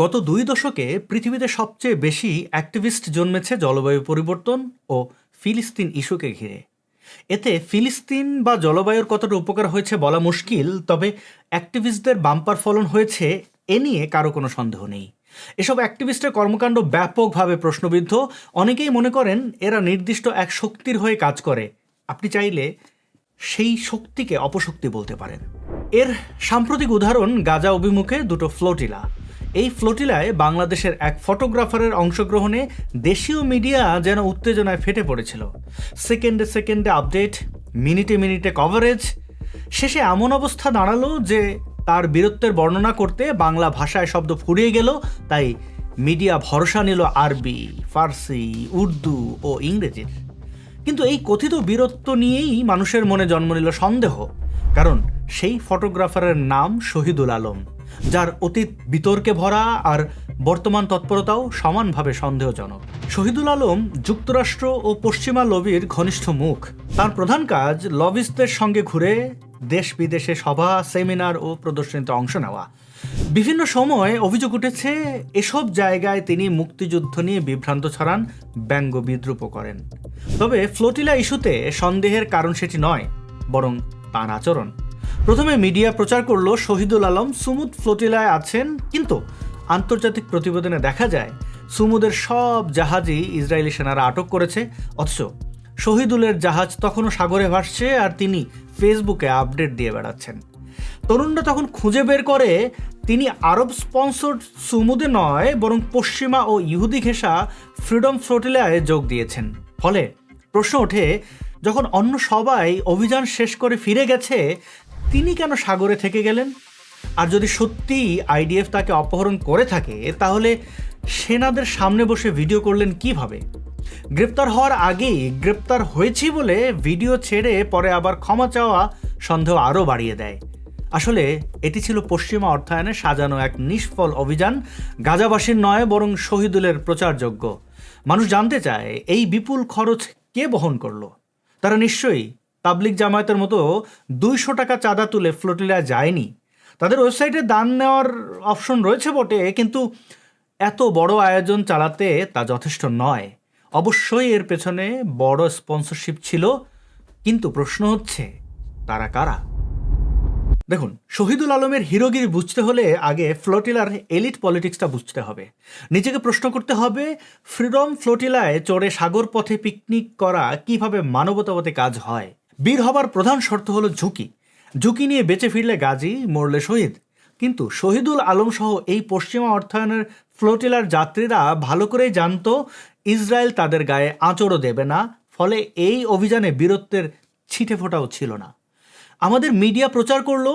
গত দুই দশকে পৃথিবীতে সবচেয়ে বেশি অ্যাক্টিভিস্ট জন্মেছে জলবায়ু পরিবর্তন ও ফিলিস্তিন ইস্যুকে ঘিরে। এতে ফিলিস্তিন বা জলবায়ুর কতটা উপকার হয়েছে বলা মুশকিল, তবে অ্যাক্টিভিস্টদের বাম্পার ফলন হয়েছে এ নিয়ে কারও কোনো সন্দেহ নেই। এসব অ্যাক্টিভিস্টের কর্মকাণ্ড ব্যাপকভাবে প্রশ্নবিদ্ধ। অনেকেই মনে করেন এরা নির্দিষ্ট এক শক্তির হয়ে কাজ করে। আপনি চাইলে সেই শক্তিকে অপশক্তি বলতে পারেন। এর সাম্প্রতিক উদাহরণ গাজা অভিমুখে দুটো ফ্লোটিলা। এই ফ্লোটিলায় বাংলাদেশের এক ফটোগ্রাফারের অংশগ্রহণে দেশীয় মিডিয়া যেন উত্তেজনায় ফেটে পড়েছিল। সেকেন্ডে সেকেন্ডে আপডেট, মিনিটে মিনিটে কভারেজ, শেষে এমন অবস্থা দাঁড়াল যে তার বীরত্বের বর্ণনা করতে বাংলা ভাষায় শব্দ ফুরিয়ে গেল, তাই মিডিয়া ভরসা নিল আরবি, ফার্সি, উর্দু ও ইংরেজির। কিন্তু এই কথিত বীরত্ব নিয়েই মানুষের মনে জন্ম নিল সন্দেহ, কারণ সেই ফটোগ্রাফারের নাম শহীদুল আলম। যার অতীত বিতর্কে ভরা আর বর্তমান তৎপরতাও সমানভাবে সন্দেহজনক। শহীদুল আলম যুক্তরাষ্ট্র ও পশ্চিমা লবির ঘনিষ্ঠ মুখ। তার প্রধান কাজ লবিস্টদের সঙ্গে ঘুরে দেশ বিদেশে সভা, সেমিনার ও প্রদর্শনীতে অংশ নেওয়া। বিভিন্ন সময় অভিযোগ উঠেছে, এসব জায়গায় তিনি মুক্তিযুদ্ধ নিয়ে বিভ্রান্ত ছড়ান, ব্যঙ্গ বিদ্রুপও করেন। তবে ফ্লোটিলা ইস্যুতে সন্দেহের কারণ সেটি নয়, বরং তার আচরণ। প্রথমে মিডিয়া প্রচার করল শহীদুল আলম, সুমুদ ফ্লোটিলায় আছেন, কিন্তু আন্তর্জাতিক প্রতিবেদনে দেখা যায়, সুমুদের সব জাহাজই ইসরায়েলি সেনারা আটক করেছে, অথচ শহীদুলের জাহাজ তখনও সাগরে ভাসছে আর তিনি ফেসবুকে আপডেট দিয়ে বেড়াচ্ছেন। তরুণরা তখন খুঁজে বের করে, তিনি আরব স্পন্সর সুমুদে নয়, বরং পশ্চিমা ও ইহুদি ঘেঁষা ফ্রিডম ফ্লোটিলায় যোগ দিয়েছেন। ফলে প্রশ্ন ওঠে, যখন অন্য সবাই অভিযান শেষ করে ফিরে গেছে তিনি কেন সাগরে থেকে গেলেন? আর যদি সত্যিই আইডিএফ তাকে অপহরণ করে থাকে, তাহলে সেনাদের সামনে বসে ভিডিও করলেন কীভাবে? গ্রেপ্তার হওয়ার আগেই গ্রেপ্তার হয়েছি বলে ভিডিও ছেড়ে পরে আবার ক্ষমা চাওয়া সন্দেহ আরও বাড়িয়ে দেয়। আসলে এটি ছিল পশ্চিমা অর্থায়নে সাজানো এক নিষ্ফল অভিযান, গাজাবাসীর নয় বরং শহীদুলের প্রচারযোগ্য মানুষ জানতে চায়, এই বিপুল খরচ কে বহন করল? তারা নিশ্চয়ই তাবলিক জামায়াতের মতো দুইশো টাকা চাঁদা তুলে ফ্লোটিলায় যায়নি। তাদের ওয়েবসাইটে দান নেওয়ার অপশন রয়েছে বটে, কিন্তু এত বড় আয়োজন চালাতে তা যথেষ্ট নয়। অবশ্যই এর পেছনে বড় স্পন্সরশিপ ছিল, কিন্তু প্রশ্ন হচ্ছে, তারা কারা? দেখুন, শহীদুল আলমের হিরোগিরি বুঝতে হলে আগে ফ্লোটিলার এলিট পলিটিক্সটা বুঝতে হবে। নিজেকে প্রশ্ন করতে হবে, ফ্রিডম ফ্লোটিলায় চড়ে সাগর পথে পিকনিক করা কীভাবে মানবতাবতে কাজ হয়? বীর হবার প্রধান শর্ত হলো ঝুঁকি। ঝুঁকি নিয়ে বেঁচে ফিরলে গাজী মরলে শহীদ। কিন্তু শহীদুল আলম সহ এই পশ্চিমা অর্থায়নের ফ্লোটিলার যাত্রীরা ভালো করেই জানত, ইসরায়েল তাদের গায়ে আঁচড়ও দেবে না, ফলে এই অভিযানে বীরত্বের ছিটে ফোটাও ছিল না। আমাদের মিডিয়া প্রচার করল,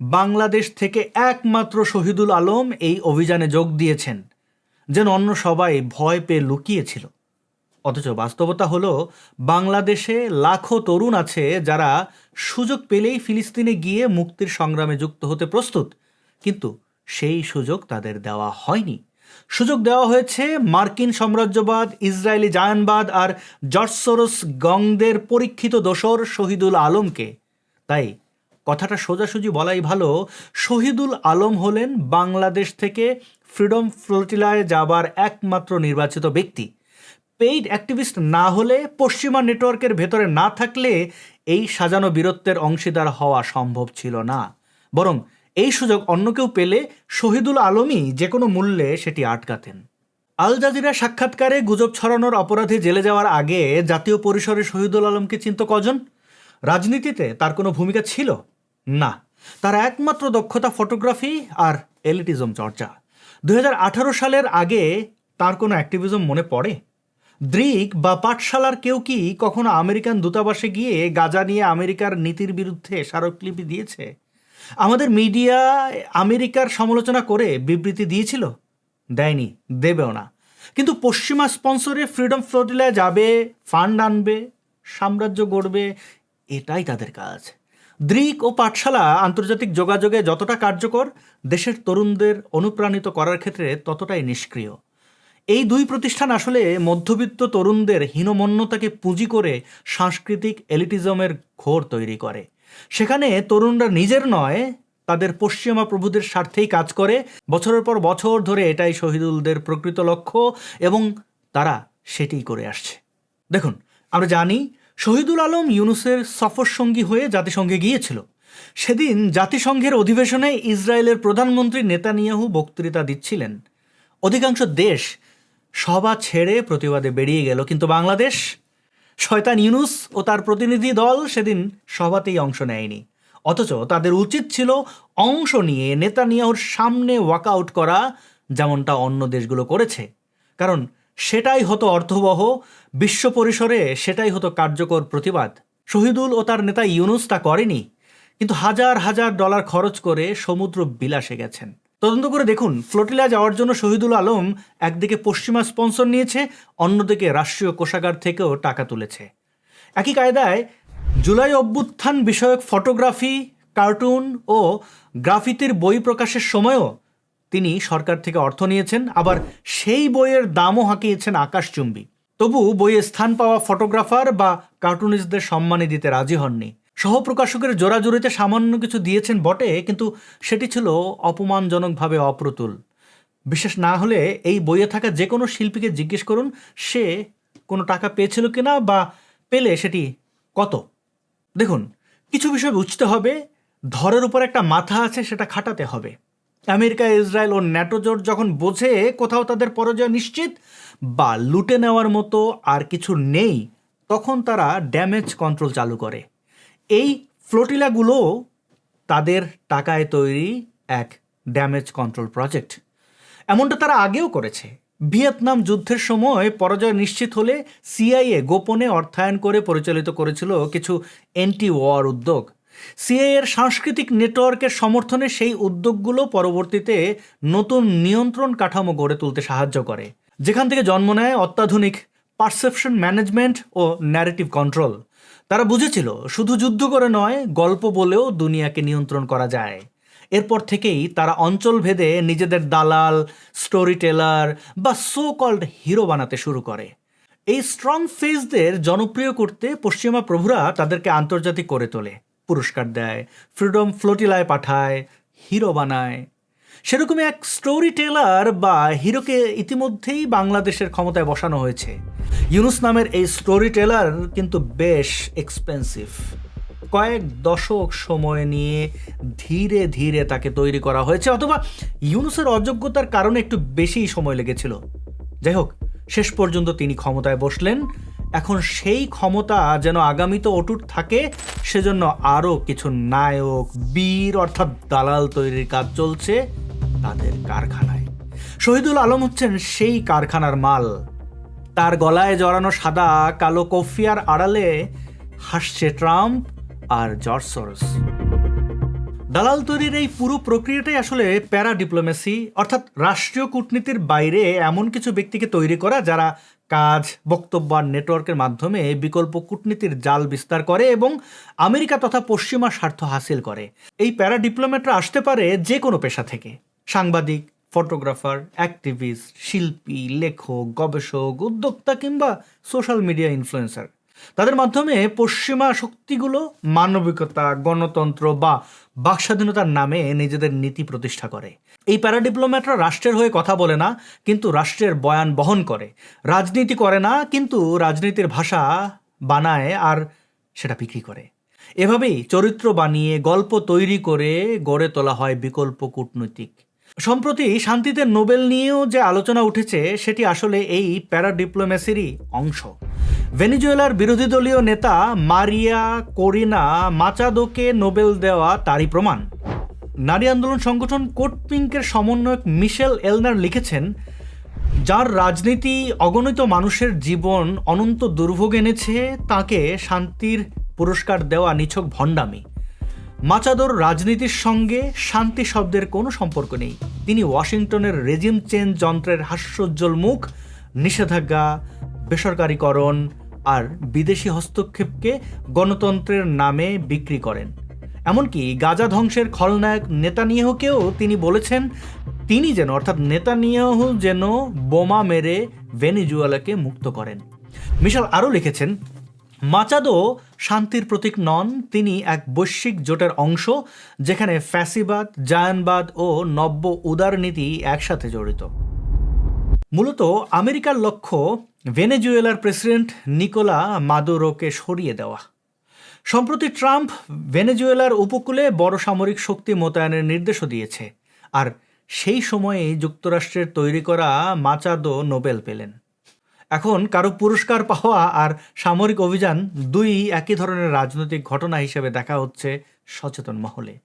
বাংলাদেশ থেকে একমাত্র শহীদুল আলম এই অভিযানে যোগ দিয়েছেন, যেন অন্য সবাই ভয় পেয়ে লুকিয়েছিল। অথচ বাস্তবতা হলো, বাংলাদেশে লাখো তরুণ আছে যারা সুযোগ পেলেই ফিলিস্তিনে গিয়ে মুক্তির সংগ্রামে যুক্ত হতে প্রস্তুত। কিন্তু সেই সুযোগ তাদের দেওয়া হয়নি। সুযোগ দেওয়া হয়েছে মার্কিন সাম্রাজ্যবাদ, ইসরায়েলি জায়ানবাদ আর জর্জ সোরস গংদের পরীক্ষিত দোসর শহীদুল আলমকে। তাই কথাটা সোজাসুজি বলাই ভালো, শহীদুল আলম হলেন বাংলাদেশ থেকে ফ্রিডম ফ্লোটিলায় যাবার একমাত্র নির্বাচিত ব্যক্তি। পেইড অ্যাক্টিভিস্ট না হলে পশ্চিমা নেটওয়ার্কের ভেতরে না থাকলে এই সাজানো বীরত্বের অংশীদার হওয়া সম্ভব ছিল না। বরং এই সুযোগ অন্য কেউ পেলে শহীদুল আলমই যে কোনো মূল্যে সেটি আটকাতেন। আল জাজিরা সাক্ষাৎকারে গুজব ছড়ানোর অপরাধে জেলে যাওয়ার আগে জাতীয় পরিসরে শহীদুল আলমকে চিনত কজন? রাজনীতিতে তার কোনো ভূমিকা ছিল? না। তার একমাত্র দক্ষতা ফটোগ্রাফি আর এলিটিজম চর্চা। দু হাজার আঠারো সালের আগে তার কোনো অ্যাক্টিভিজম মনে পড়ে? দ্রিক বা পাঠশালার কেউ কি কখনো আমেরিকান দূতাবাসে গিয়ে গাজা নিয়ে আমেরিকার নীতির বিরুদ্ধে স্মারকলিপি দিয়েছে? আমাদের মিডিয়া আমেরিকার সমালোচনা করে বিবৃতি দিয়েছিল? দেয়নি, দেবেও না। কিন্তু পশ্চিমা স্পন্সরে ফ্রিডম ফ্লোটিলায় যাবে, ফান্ড আনবে, সাম্রাজ্য গড়বে, এটাই তাদের কাজ। দ্রিক ও পাঠশালা আন্তর্জাতিক যোগাযোগে যতটা কার্যকর, দেশের তরুণদের অনুপ্রাণিত করার ক্ষেত্রে ততটাই নিষ্ক্রিয়। এই দুই প্রতিষ্ঠান আসলে মধ্যবিত্ত তরুণদের হীনমন্যতাকে পুঁজি করে সাংস্কৃতিক এলিটিজমের ঘোর তৈরি করে। সেখানে তরুণরা নিজের নয়, তাদের পশ্চিমা প্রভুদের স্বার্থেই কাজ করে। বছরের পর বছর ধরে এটাই শহীদুলদের প্রকৃত লক্ষ্য এবং তারা সেটিই করে আসছে। দেখুন, আমরা জানি শহীদুল আলম ইউনুসের সফর সঙ্গী হয়ে জাতিসংঘে গিয়েছিল। সেদিন জাতিসংঘের অধিবেশনে ইসরায়েলের প্রধানমন্ত্রী নেতানিয়াহু বক্তৃতা দিচ্ছিলেন। অধিকাংশ দেশ সভা ছেড়ে প্রতিবাদে বেরিয়ে গেল, কিন্তু বাংলাদেশ, শয়তান ইউনুস ও তার প্রতিনিধি দল সেদিন সভাতেই অংশ নেয়নি। অথচ তাদের উচিত ছিল অংশ নিয়ে নেতানিয়াহুর সামনে ওয়াকআউট করা, যেমনটা অন্য দেশগুলো করেছে। কারণ সেটাই হতো অর্থবহ, বিশ্ব পরিসরে সেটাই হতো কার্যকর প্রতিবাদ। শহীদুল ও তার নেতা ইউনুস তা করেনি, কিন্তু হাজার হাজার ডলার খরচ করে সমুদ্র বিলাসে গেছেন। তদন্ত করে দেখুন, ফ্লোটিলা যাওয়ার জন্য শহীদুল আলম একদিকে পশ্চিমা স্পন্সর নিয়েছে, অন্যদিকে রাষ্ট্রীয় কোষাগার থেকেও টাকা তুলেছে। একই কায়দায় জুলাই অভ্যুত্থান বিষয়ক ফটোগ্রাফি, কার্টুন ও গ্রাফিতির বই প্রকাশের সময়ও তিনি সরকার থেকে অর্থ নিয়েছেন, আবার সেই বইয়ের দামও হাঁকিয়েছেন আকাশচুম্বী তবু বইয়ে স্থান পাওয়া ফটোগ্রাফার বা কার্টুনিস্টদের সম্মানে দিতে রাজি হননি। সহপ্রকাশকের জোরাজুরিতে সামান্য কিছু দিয়েছেন বটে, কিন্তু সেটি ছিল অপমানজনকভাবে অপ্রতুল। বিশেষ না হলে এই বইয়ে থাকা যে কোনো শিল্পীকে জিজ্ঞেস করুন, সে কোনো টাকা পেয়েছিল কিনা বা পেলে সেটি কত? দেখুন, কিছু বিষয় বুঝতে হবে, ধরের উপর একটা মাথা আছে সেটা খাটাতে হবে। আমেরিকা, ইসরায়েল ও ন্যাটো জোট যখন বোঝে কোথাও তাদের পরাজয় নিশ্চিত বা লুটে নেওয়ার মতো আর কিছু নেই, তখন তারা ড্যামেজ কন্ট্রোল চালু করে। এই ফ্লোটিলাগুলো তাদের টাকায় তৈরি এক ড্যামেজ কন্ট্রোল প্রজেক্ট। এমনটা তারা আগেও করেছে। ভিয়েতনাম যুদ্ধের সময় পরাজয় নিশ্চিত হলে সিআইএ গোপনে অর্থায়ন করে পরিচালিত করেছিল কিছু এন্টি ওয়ার উদ্যোগ সিআইএর সাংস্কৃতিক নেটওয়ার্কের সমর্থনে সেই উদ্যোগগুলো পরবর্তীতে নতুন নিয়ন্ত্রণ কাঠামো গড়ে তুলতে সাহায্য করে। যেখান থেকে জন্ম নেয় অত্যাধুনিক পারসেপশন ম্যানেজমেন্ট ও ন্যারেটিভ কন্ট্রোল তারা বুঝেছিল, শুধু যুদ্ধ করে নয়, গল্প বলেও দুনিয়াকে নিয়ন্ত্রণ করা যায়। এরপর থেকেই তারা অঞ্চল ভেদে নিজেদের দালাল স্টোরি টেলার বা সো কল্ড হিরো বানাতে শুরু করে। এই স্ট্রং ফেসদের জনপ্রিয় করতে পশ্চিমা প্রভুরা তাদেরকে আন্তর্জাতিক করে তোলে। পুরস্কার দেয় ফ্রিডম ফ্লোটিলায় পাঠায় হিরো বানায়। সেরকমই এক স্টোরি টেলার বা হিরোকে ইতিমধ্যেই বাংলাদেশের ক্ষমতায় বসানো হয়েছে। ইউনুস নামের এই স্টোরি টেলার কিন্তু বেশ এক্সপেন্সিভ কয়েক দশক সময় নিয়ে ধীরে ধীরে তাকে তৈরি করা হয়েছে, অথবা ইউনুসের অযোগ্যতার কারণে একটু বেশি সময় লেগেছিল। যাই হোক, শেষ পর্যন্ত তিনি ক্ষমতায় বসলেন। এখন সেই ক্ষমতা যেন আগামীতে অটুট থাকে, সেজন্য আরও কিছু নায়ক, বীর অর্থাৎ দালাল তৈরির কাজ চলছে। তাদের কারখানায়। শহীদুল আলম হচ্ছেন সেই কারখানার মাল। তার গলায় জড়ানো সাদা, কালো কফিয়ার আড়ালে হাসছে ট্রাম্প আর জর্জ সরস। দালাল তৈরির এই পুরো প্রক্রিয়াটাই আসলে প্যারা ডিপ্লোমেসি অর্থাৎ রাষ্ট্রীয় কূটনীতির বাইরে এমন কিছু ব্যক্তিকে তৈরি করা যারা কাজ, বক্তব্য আর নেটওয়ার্কের মাধ্যমে বিকল্প কূটনীতির জাল বিস্তার করে এবং আমেরিকা তথা পশ্চিমা স্বার্থ হাসিল করে। এই প্যারা ডিপ্লোম্যাটরা আসতে পারে যে কোনো পেশা থেকে। সাংবাদিক, ফটোগ্রাফার অ্যাক্টিভিস্ট শিল্পী, লেখক, গবেষক, উদ্যোক্তা কিংবা সোশ্যাল মিডিয়া ইনফ্লুয়েন্সার তাদের মাধ্যমে পশ্চিমা শক্তিগুলো মানবিকতা, গণতন্ত্র বা বাকস্বাধীনতার নামে নিজেদের নীতি প্রতিষ্ঠা করে। এই প্যারাডিপ্লোম্যাটরা রাষ্ট্রের হয়ে কথা বলে না, কিন্তু রাষ্ট্রের বয়ান বহন করে। রাজনীতি করে না, কিন্তু রাজনীতির ভাষা বানায় আর সেটা বিক্রি করে। এভাবেই চরিত্র বানিয়ে, গল্প তৈরি করে গড়ে তোলা হয় বিকল্প কূটনৈতিক। সম্প্রতি শান্তিতে নোবেল নিয়েও যে আলোচনা উঠেছে, সেটি আসলে এই প্যারাডিপ্লোমেসিরই অংশ। ভেনিজুয়েলার বিরোধী দলীয় নেতা মারিয়া কোরিনা মাচাদোকে নোবেল দেওয়া তারই প্রমাণ। নারী আন্দোলন সংগঠন কোট পিঙ্কের সমন্বয়ক মিশেল এলনার লিখেছেন, যার রাজনীতি অগণিত মানুষের জীবন অনন্ত দুর্ভোগ এনেছে, তাকে শান্তির পুরস্কার দেওয়া নিছক ভণ্ডামি। মাচাদোর রাজনীতির সঙ্গে শান্তি শব্দের কোনো সম্পর্ক নেই। তিনি ওয়াশিংটনের রেজিম চেঞ্জ যন্ত্রের হাস্যোজ্জ্বল মুখ, নিষেধাজ্ঞা, বেসরকারীকরণ আর বিদেশি হস্তক্ষেপকে গণতন্ত্রের নামে বিক্রি করেন। এমনকি গাজা ধ্বংসের খলনায়ক নেতানিয়াহুকেও তিনি বলেছেন, তিনি যেন, অর্থাৎ নেতানিয়াহু যেন বোমা মেরে ভেনিজুয়েলাকে মুক্ত করেন। মিশাল আরও লিখেছেন মাচাদো শান্তির প্রতীক নন, তিনি এক বৈশ্বিক জোটের অংশ, যেখানে ফ্যাসিবাদ, জায়ানবাদ ও নব্য উদারনীতি একসাথে জড়িত। মূলত আমেরিকার লক্ষ্য ভেনেজুয়েলার প্রেসিডেন্ট নিকোলা মাদুরোকে সরিয়ে দেওয়া। সম্প্রতি ট্রাম্প ভেনেজুয়েলার উপকূলে বড় সামরিক শক্তি মোতায়েনের নির্দেশও দিয়েছে, আর সেই সময়েই যুক্তরাষ্ট্রের তৈরি করা মাচাদো নোবেল পেলেন। এখন কারও পুরস্কার পাওয়া আর সামরিক অভিযান দুই একই ধরনের রাজনৈতিক ঘটনা হিসেবে দেখা হচ্ছে সচেতন মহলে।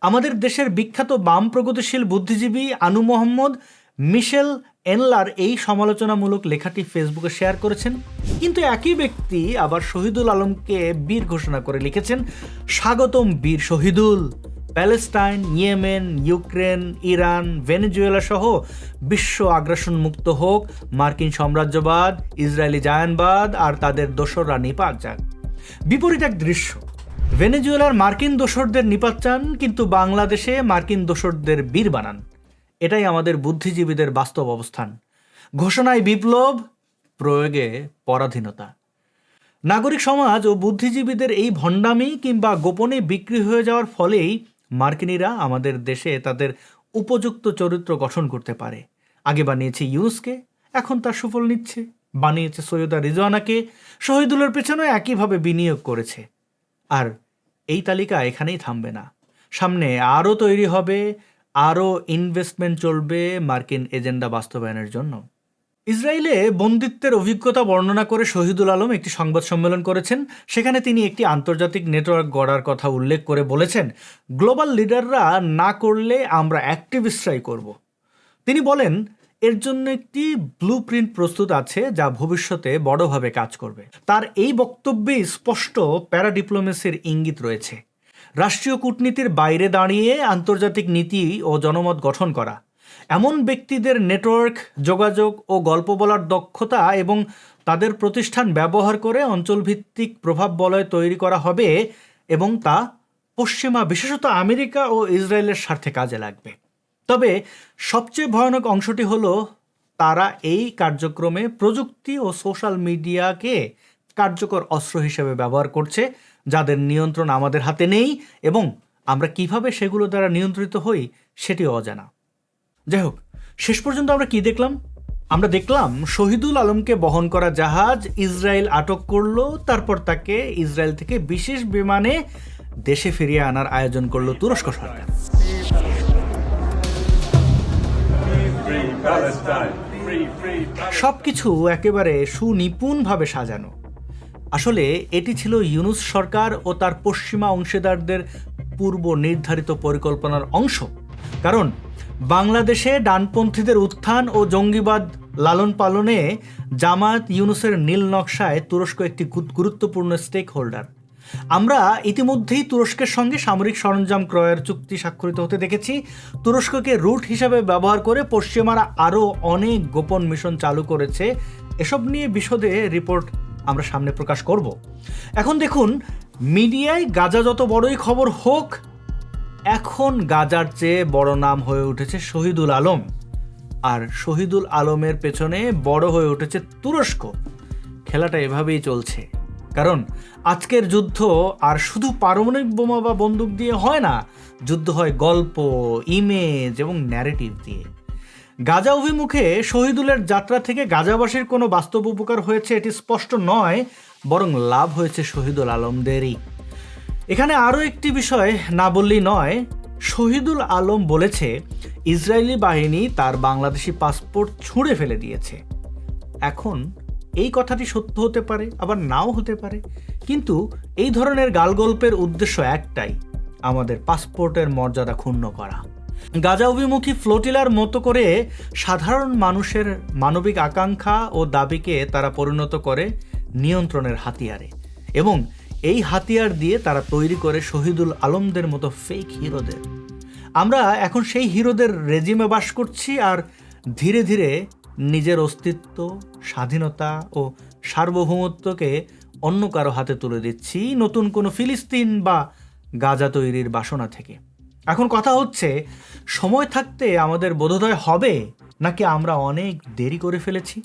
আমাদের দেশের বিখ্যাত বাম প্রগতিশীল বুদ্ধিজীবী আনু মোহাম্মদ মিশেল এনলার এই সমালোচনামূলক লেখাটি ফেসবুকে শেয়ার করেছেন। কিন্তু একই ব্যক্তি আবার শহীদুল আলমকে বীর ঘোষণা করে লিখেছেন, স্বাগতম বীর Shahidul. Palestine, Yemen, Ukraine, Iran, Venezuela সহ বিশ্ব আগ্রাসন মুক্ত হোক, মার্কিন সাম্রাজ্যবাদ, ইসরায়েলি জায়ানবাদ আর তাদের দোসররা নিপাত যাক। বিপরীত এক দৃশ্য, ভেনেজুয়েলার মার্কিন দোসরদের নিপাত চান, কিন্তু বাংলাদেশে মার্কিন দোসরদের বীর বানান। এটাই আমাদের বুদ্ধিজীবীদের বাস্তব অবস্থান। ঘোষণায় বিপ্লব, প্রয়োগে পরাধীনতা। নাগরিক সমাজ ও বুদ্ধিজীবীদের এই ভণ্ডামি কিংবা গোপনে বিক্রি হয়ে যাওয়ার ফলেই মার্কিনীরা আমাদের দেশে তাদের উপযুক্ত চরিত্র গঠন করতে পারে। আগে বানিয়েছে ইউনুসকে এখন তার সুফল নিচ্ছে। বানিয়েছে সৈয়দা রিজওয়ানাকে, শহীদুলের পেছনে একইভাবে বিনিয়োগ করেছে। আর এই তালিকা এখানেই থামবে না। সামনে আরও তৈরি হবে, আরও ইনভেস্টমেন্ট চলবে মার্কিন এজেন্ডা বাস্তবায়নের জন্য। ইসরায়েলে বন্দিত্বের অভিজ্ঞতা বর্ণনা করে শহীদুল আলম একটি সংবাদ সম্মেলন করেছেন। সেখানে তিনি একটি আন্তর্জাতিক নেটওয়ার্ক গড়ার কথা উল্লেখ করে বলেছেন, গ্লোবাল লিডাররা না করলে আমরা অ্যাক্টিভিস্টরাই করব। তিনি বলেন, এর জন্য একটি ব্লু প্রিন্ট প্রস্তুত আছে যা ভবিষ্যতে বড়ভাবে কাজ করবে। তার এই বক্তব্যে স্পষ্ট প্যারাডিপ্লোমেসির ইঙ্গিত রয়েছে। রাষ্ট্রীয় কূটনীতির বাইরে দাঁড়িয়ে আন্তর্জাতিক নীতি ও জনমত গঠন করা এমন ব্যক্তিদের নেটওয়ার্ক, যোগাযোগ ও গল্প বলার দক্ষতা এবং তাদের প্রতিষ্ঠান ব্যবহার করে অঞ্চলভিত্তিক প্রভাব বলয় তৈরি করা হবে এবং তা পশ্চিমা, বিশেষত আমেরিকা ও ইসরায়েলের স্বার্থে কাজে লাগবে। তবে সবচেয়ে ভয়ানক অংশটি হলো তারা এই কার্যক্রমে প্রযুক্তি ও সোশ্যাল মিডিয়াকে কার্যকর অস্ত্র হিসেবে ব্যবহার করছে, যাদের নিয়ন্ত্রণ আমাদের হাতে নেই এবং আমরা কীভাবে সেগুলো দ্বারা নিয়ন্ত্রিত হই সেটি অজানা। যাই হোক, শেষ পর্যন্ত আমরা কি দেখলাম? আমরা দেখলাম শহীদুল আলমকে বহন করা জাহাজ ইসরায়েল আটক করল, তারপর তাকে ইসরায়েল থেকে বিশেষ বিমানে দেশে ফিরিয়ে আনার আয়োজন করল তুরস্ক সরকার. সব কিছু একেবারে সুনিপুণভাবে সাজানো। আসলে এটি ছিল ইউনুস সরকার ও তার পশ্চিমা অংশীদারদের পূর্ব নির্ধারিত পরিকল্পনার অংশ। কারণ বাংলাদেশে ডানপন্থীদের উত্থান ও জঙ্গিবাদ লালন পালনে জামায়াত ইউনুসের নীল নকশায় তুরস্ক একটি গুরুত্বপূর্ণ স্টেক হোল্ডার আমরা ইতিমধ্যেই তুরস্কের সঙ্গে সামরিক সরঞ্জাম ক্রয়ের চুক্তি স্বাক্ষরিত হতে দেখেছি। তুরস্ককে রুট হিসাবে ব্যবহার করে পশ্চিমারা আরও অনেক গোপন মিশন চালু করেছে। এসব নিয়ে বিশদে রিপোর্ট আমরা সামনে প্রকাশ করব। এখন দেখুন, মিডিয়ায় গাজা যত বড়ই খবর হোক এখন গাজার চেয়ে বড় নাম হয়ে উঠেছে শহীদুল আলম। আর শহীদুল আলমের পেছনে বড় হয়ে উঠেছে তুরস্ক। খেলাটা এভাবেই চলছে। কারণ আজকের যুদ্ধ আর শুধু পারমাণবিক বোমা বা বন্দুক দিয়ে হয় না, যুদ্ধ হয় গল্প ইমেজ এবং ন্যারেটিভ দিয়ে। গাজা অভিমুখে শহীদুলের যাত্রা থেকে গাজাবাসীর কোনো বাস্তব উপকার হয়েছে এটি স্পষ্ট নয়, বরং লাভ হয়েছে শহীদুল আলমদেরই। এখানে আরও একটি বিষয় না বললেই নয়, শহীদুল আলম বলেছে, ইসরায়েলি বাহিনী তার বাংলাদেশি পাসপোর্ট ছুঁড়ে ফেলে দিয়েছে। এখন এই কথাটি সত্য হতে পারে, আবার নাও হতে পারে, কিন্তু এই ধরনের গালগল্পের উদ্দেশ্য একটাই, আমাদের পাসপোর্টের মর্যাদা ক্ষুণ্ণ করা। গাজা অভিমুখী ফ্লোটিলার মতো করে সাধারণ মানুষের মানবিক আকাঙ্ক্ষা ও দাবিকে তারা পরিণত করে নিয়ন্ত্রণের হাতিয়ারে। এবং এই হাতিয়ার দিয়ে তারা তৈরি করে শহীদুল আলমদের মতো ফেক হিরোদের। আমরা এখন সেই হিরোদের রেজিমে বাস করছি আর ধীরে ধীরে নিজের অস্তিত্ব, স্বাধীনতা ও সার্বভৌমত্বকে অন্য কারও হাতে তুলে দিচ্ছি নতুন কোনো ফিলিস্তিন বা গাজা তৈরির বাসনা থেকে। এখন কথা হচ্ছে, সময় থাকতে আমাদের বোধোদয় হবে নাকি আমরা অনেক দেরি করে ফেলেছি?